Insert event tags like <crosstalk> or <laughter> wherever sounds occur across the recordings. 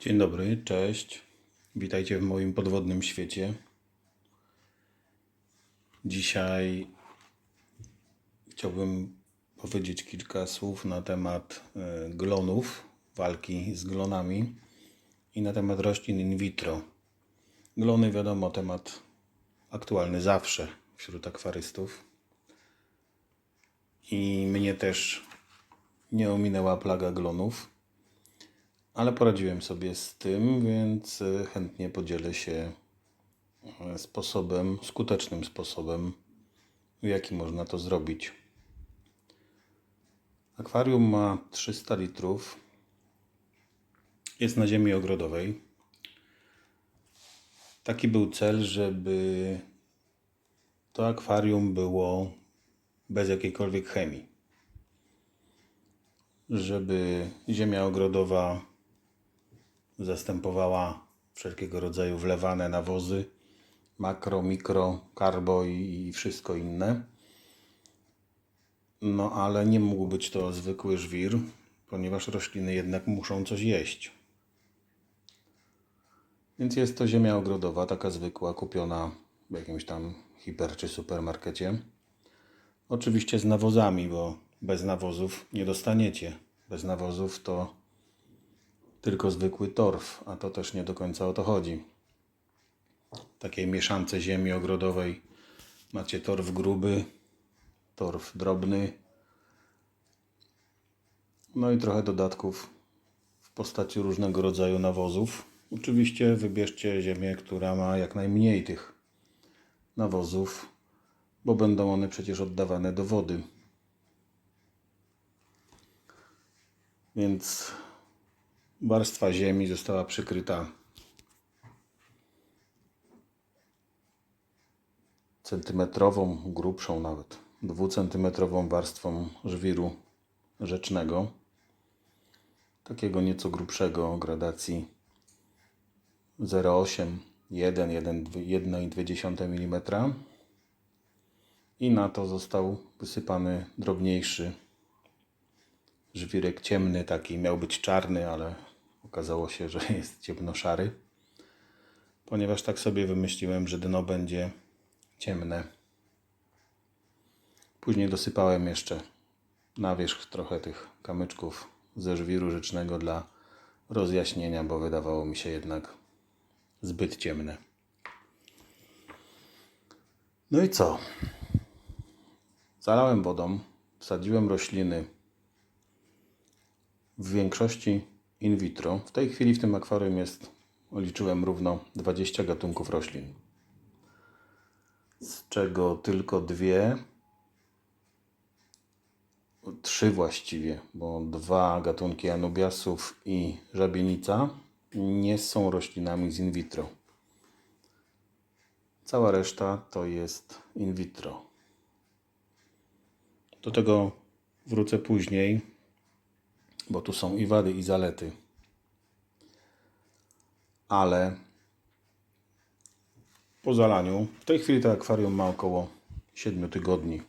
Dzień dobry, cześć. Witajcie w moim podwodnym świecie. Dzisiaj chciałbym powiedzieć kilka słów na temat e, glonów, walki z glonami i na temat roślin in vitro. Glony, wiadomo, temat aktualny zawsze wśród akwarystów. I mnie też nie ominęła plaga glonów. Ale poradziłem sobie z tym, więc e, chętnie podzielę się e, sposobem, skutecznym sposobem, w jaki można to zrobić. Akwarium ma 300 litrów. Jest na ziemi ogrodowej. Taki był cel, żeby to akwarium było bez jakiejkolwiek chemii. Żeby ziemia ogrodowa zastępowała wszelkiego rodzaju wlewane nawozy, makro, mikro, karbo i, i wszystko inne. No ale nie mógł być to zwykły żwir, ponieważ rośliny jednak muszą coś jeść. Więc jest to ziemia ogrodowa, taka zwykła, kupiona w jakimś tam hiper czy supermarkecie. Oczywiście z nawozami, bo bez nawozów nie dostaniecie. Bez nawozów to tylko zwykły torf, a to też nie do końca o to chodzi. W takiej mieszance ziemi ogrodowej macie torf gruby, torf drobny, no i trochę dodatków w postaci różnego rodzaju nawozów. Oczywiście wybierzcie ziemię, która ma jak najmniej tych nawozów, bo będą one przecież oddawane do wody. Więc warstwa ziemi została przykryta centymetrową, grubszą nawet, dwucentymetrową warstwą żwiru rzecznego. Takiego nieco grubszego gradacji 0,8, 1, 1,2 mm. I na to został wysypany drobniejszy żwirek ciemny, taki miał być czarny, ale okazało się, że <laughs> jest ciemnoszary. Ponieważ tak sobie wymyśliłem, że dno będzie ciemne. Później dosypałem jeszcze na wierzch trochę tych kamyczków ze żwiru rzecznego dla rozjaśnienia, bo wydawało mi się jednak zbyt ciemne. No i co? Zalałem wodą, wsadziłem rośliny w większości in vitro. W tej chwili w tym akwarium jest, liczyłem równo 20 gatunków roślin, z czego tylko dwie, trzy właściwie, bo dwa gatunki anubiasów i żabienica nie są roślinami z in vitro. Cała reszta to jest in vitro. Do tego wrócę później, bo tu są i wady, i zalety. Ale po zalaniu, w tej chwili to akwarium ma około 7 tygodni.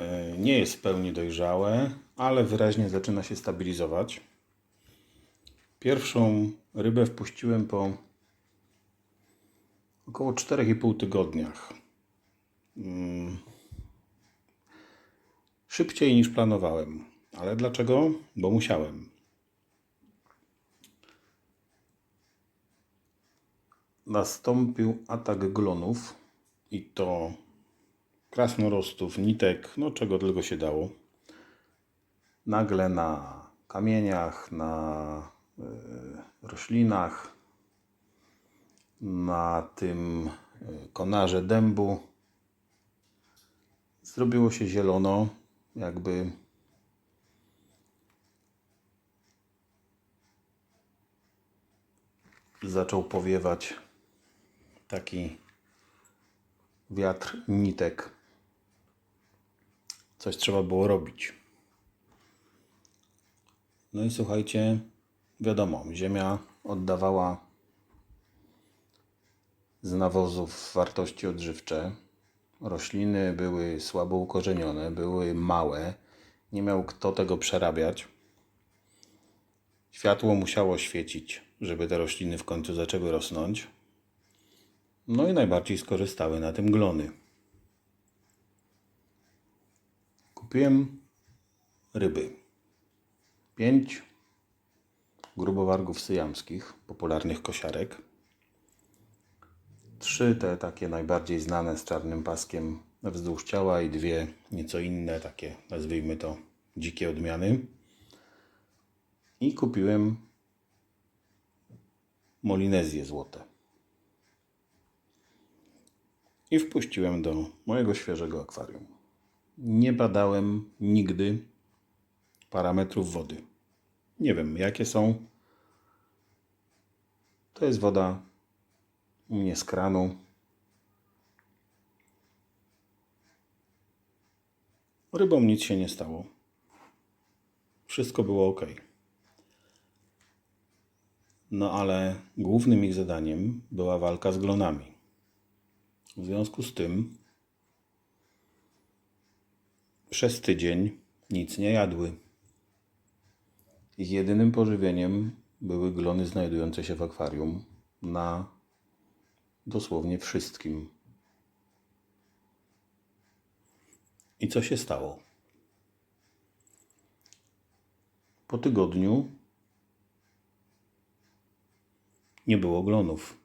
E, Nie jest w pełni dojrzałe, ale wyraźnie zaczyna się stabilizować. Pierwszą rybę wpuściłem po około 4,5 tygodniach. Mm. Szybciej niż planowałem. Ale dlaczego? Bo musiałem. Nastąpił atak glonów i to krasnorostów, nitek, no czego tylko się dało. Nagle na kamieniach, na y, roślinach, na tym y, konarze dębu zrobiło się zielono, jakby zaczął powiewać taki wiatr nitek. Coś trzeba było robić. No i słuchajcie, wiadomo, ziemia oddawała z nawozów wartości odżywcze. Rośliny były słabo ukorzenione, były małe. Nie miał kto tego przerabiać Światło musiało świecić, żeby te rośliny w końcu zaczęły rosnąć. No i najbardziej skorzystały na tym glony. Kupiłem ryby. Pięć grubowargów syjamskich, popularnych kosiarek. Trzy te takie najbardziej znane z czarnym paskiem wzdłuż ciała i dwie nieco inne, takie nazwijmy to dzikie odmiany. I kupiłem molinezje złote. I wpuściłem do mojego świeżego akwarium. Nie badałem nigdy parametrów wody. Nie wiem, jakie są. To jest woda u mnie z kranu. Rybom nic się nie stało. Wszystko było ok. No ale głównym ich zadaniem była walka z glonami. W związku z tym przez tydzień nic nie jadły. Ich jedynym pożywieniem były glony znajdujące się w akwarium na dosłownie wszystkim. I co się stało? Po tygodniu nie było glonów.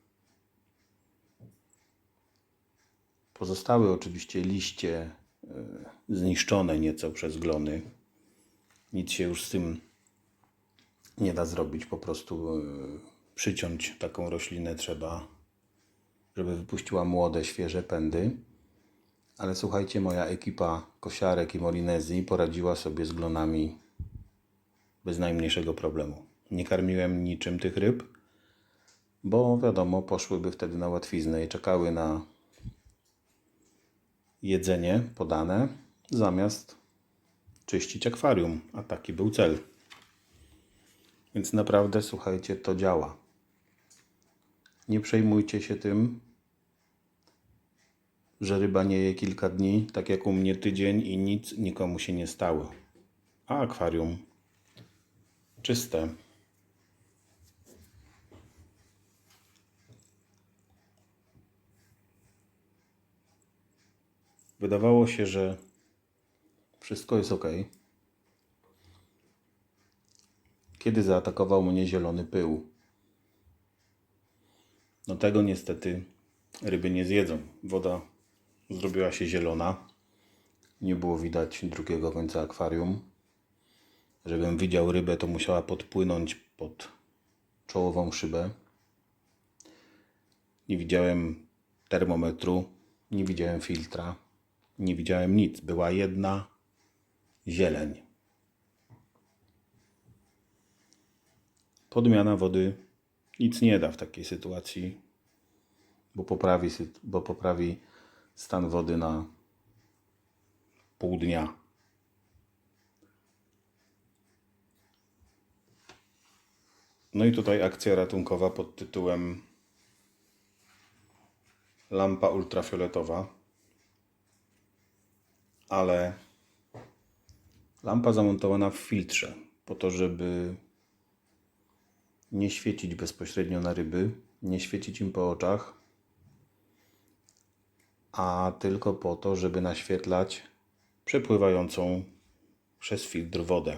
Pozostały oczywiście liście e, zniszczone nieco przez glony. Nic się już z tym nie da zrobić. Po prostu e, przyciąć taką roślinę trzeba, żeby wypuściła młode, świeże pędy. Ale słuchajcie, moja ekipa kosiarek i molinezji poradziła sobie z glonami bez najmniejszego problemu. Nie karmiłem niczym tych ryb, bo wiadomo, poszłyby wtedy na łatwiznę i czekały na jedzenie podane, zamiast czyścić akwarium, a taki był cel. Więc naprawdę, słuchajcie, to działa. Nie przejmujcie się tym, że ryba nie je kilka dni, tak jak u mnie tydzień i nic nikomu się nie stało. A akwarium czyste. Wydawało się, że wszystko jest ok. Kiedy zaatakował mnie zielony pył. No tego niestety ryby nie zjedzą. Woda zrobiła się zielona. Nie było widać drugiego końca akwarium. Żebym widział rybę, to musiała podpłynąć pod czołową szybę. Nie widziałem termometru, nie widziałem filtra, nie widziałem nic. Była jedna zieleń. Podmiana wody nic nie da w takiej sytuacji, bo poprawi, bo poprawi stan wody na pół dnia. No i tutaj akcja ratunkowa pod tytułem lampa ultrafioletowa. Ale lampa zamontowana w filtrze po to, żeby nie świecić bezpośrednio na ryby, nie świecić im po oczach, a tylko po to, żeby naświetlać przepływającą przez filtr wodę.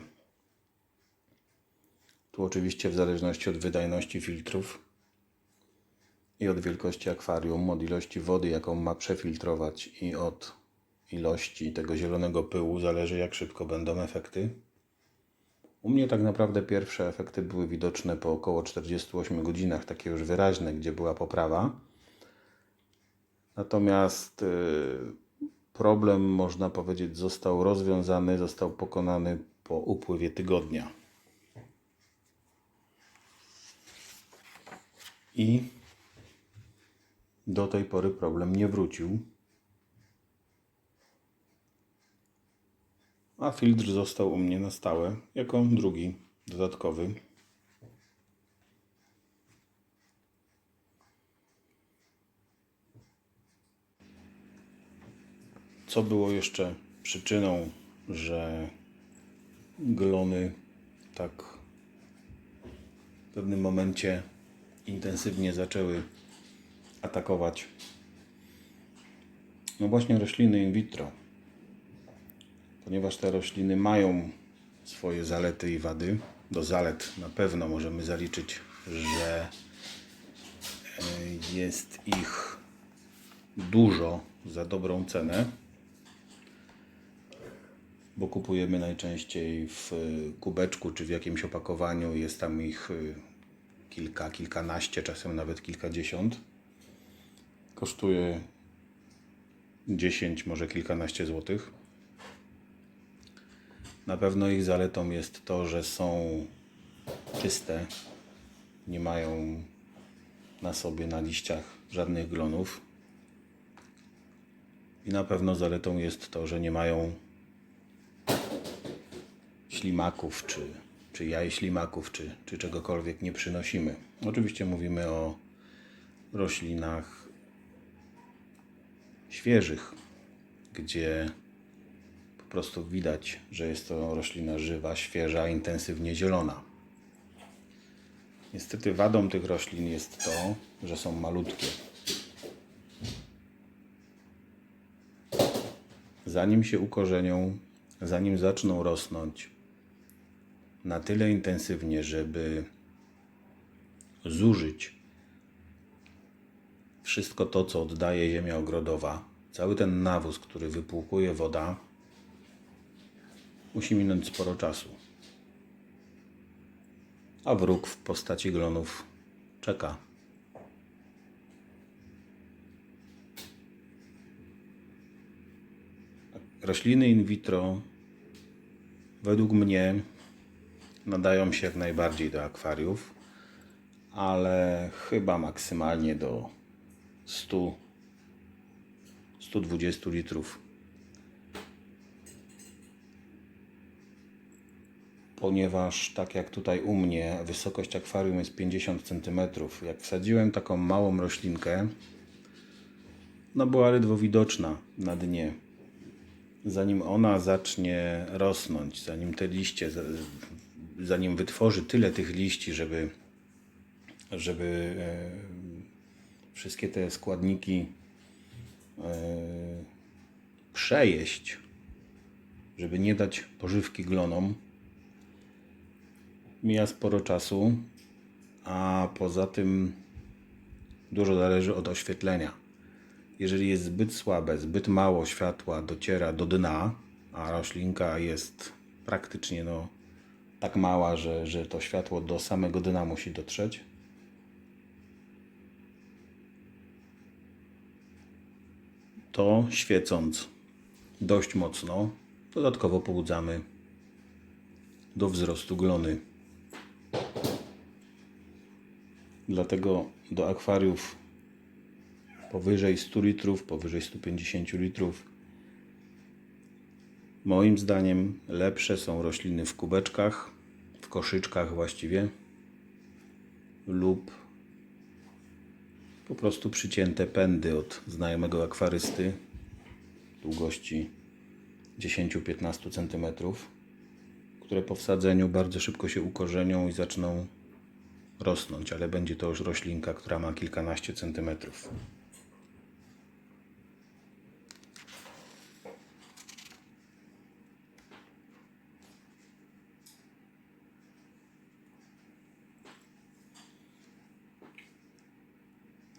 Tu oczywiście w zależności od wydajności filtrów i od wielkości akwarium, od ilości wody, jaką ma przefiltrować i od ilości tego zielonego pyłu zależy jak szybko będą efekty. U mnie tak naprawdę pierwsze efekty były widoczne po około 48 godzinach, takie już wyraźne, gdzie była poprawa. Natomiast y, problem, można powiedzieć, został rozwiązany, został pokonany po upływie tygodnia. I do tej pory problem nie wrócił. A filtr został u mnie na stałe, jako drugi, dodatkowy. Co było jeszcze przyczyną, że glony tak w pewnym momencie intensywnie zaczęły atakować no właśnie rośliny in vitro. Ponieważ te rośliny mają swoje zalety i wady, do zalet na pewno możemy zaliczyć, że e, jest ich dużo za dobrą cenę, bo kupujemy najczęściej w y, kubeczku czy w jakimś opakowaniu. Jest tam ich y, kilka, kilkanaście, czasem nawet kilkadziesiąt. Kosztuje 10, może kilkanaście złotych. Na pewno ich zaletą jest to, że są czyste, nie mają na sobie, na liściach żadnych glonów. I na pewno zaletą jest to, że nie mają ślimaków, czy, czy jaj ślimaków, czy, czy czegokolwiek nie przynosimy. Oczywiście mówimy o roślinach świeżych, gdzie prostu widać, że jest to roślina żywa, świeża, intensywnie zielona. Niestety wadą tych roślin jest to, że są malutkie. Zanim się ukorzenią, zanim zaczną rosnąć na tyle intensywnie, żeby zużyć wszystko to, co oddaje ziemia ogrodowa, cały ten nawóz, który wypłukuje woda, musi minąć sporo czasu. A wróg w postaci glonów czeka. Rośliny in vitro, według mnie, nadają się jak najbardziej do akwariów, ale chyba maksymalnie do 100 120 litrów. Ponieważ tak jak tutaj u mnie wysokość akwarium jest 50 cm, jak wsadziłem taką małą roślinkę, no była ledwo widoczna na dnie. Zanim ona zacznie rosnąć, zanim te liście, za- zanim wytworzy tyle tych liści, żeby, żeby e, wszystkie te składniki e, przejeść, żeby nie dać pożywki glonom, mija sporo czasu, a poza tym dużo zależy od oświetlenia. Jeżeli jest zbyt słabe, zbyt mało światła dociera do dna, a roślinka jest praktycznie no, tak mała, że, że to światło do samego dna musi dotrzeć, to świecąc dość mocno, dodatkowo pobudzamy do wzrostu glony. Dlatego do akwariów powyżej 100 litrów, powyżej 150 litrów, moim zdaniem lepsze są rośliny w kubeczkach, w koszyczkach właściwie, lub po prostu przycięte pędy od znajomego akwarysty długości 10-15 cm, które po wsadzeniu bardzo szybko się ukorzenią i zaczną rosnąć, ale będzie to już roślinka, która ma kilkanaście centymetrów.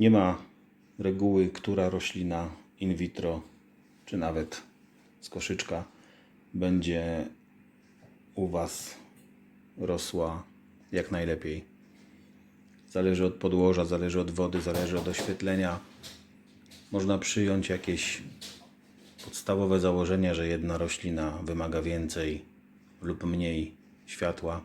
Nie ma reguły, która roślina in vitro, czy nawet z koszyczka, będzie u Was rosła jak najlepiej. Zależy od podłoża, zależy od wody, zależy od oświetlenia. Można przyjąć jakieś podstawowe założenia, że jedna roślina wymaga więcej lub mniej światła.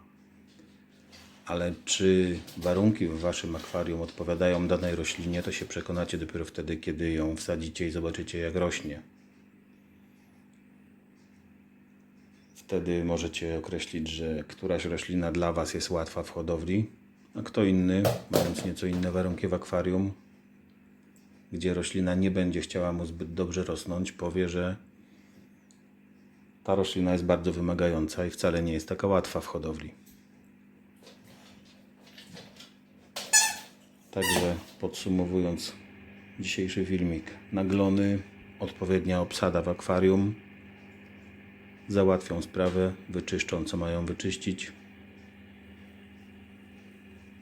Ale czy warunki w Waszym akwarium odpowiadają danej roślinie, to się przekonacie dopiero wtedy, kiedy ją wsadzicie i zobaczycie, jak rośnie. Wtedy możecie określić, że któraś roślina dla Was jest łatwa w hodowli, a kto inny, mając nieco inne warunki w akwarium, gdzie roślina nie będzie chciała mu zbyt dobrze rosnąć, powie, że ta roślina jest bardzo wymagająca i wcale nie jest taka łatwa w hodowli. Także podsumowując dzisiejszy filmik, naglony, odpowiednia obsada w akwarium załatwią sprawę, wyczyszczą co mają wyczyścić.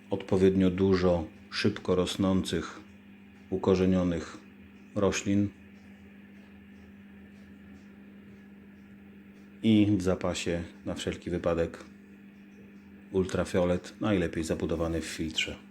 Odpowiednio dużo szybko rosnących, ukorzenionych roślin i w zapasie na wszelki wypadek ultrafiolet, najlepiej zabudowany w filtrze.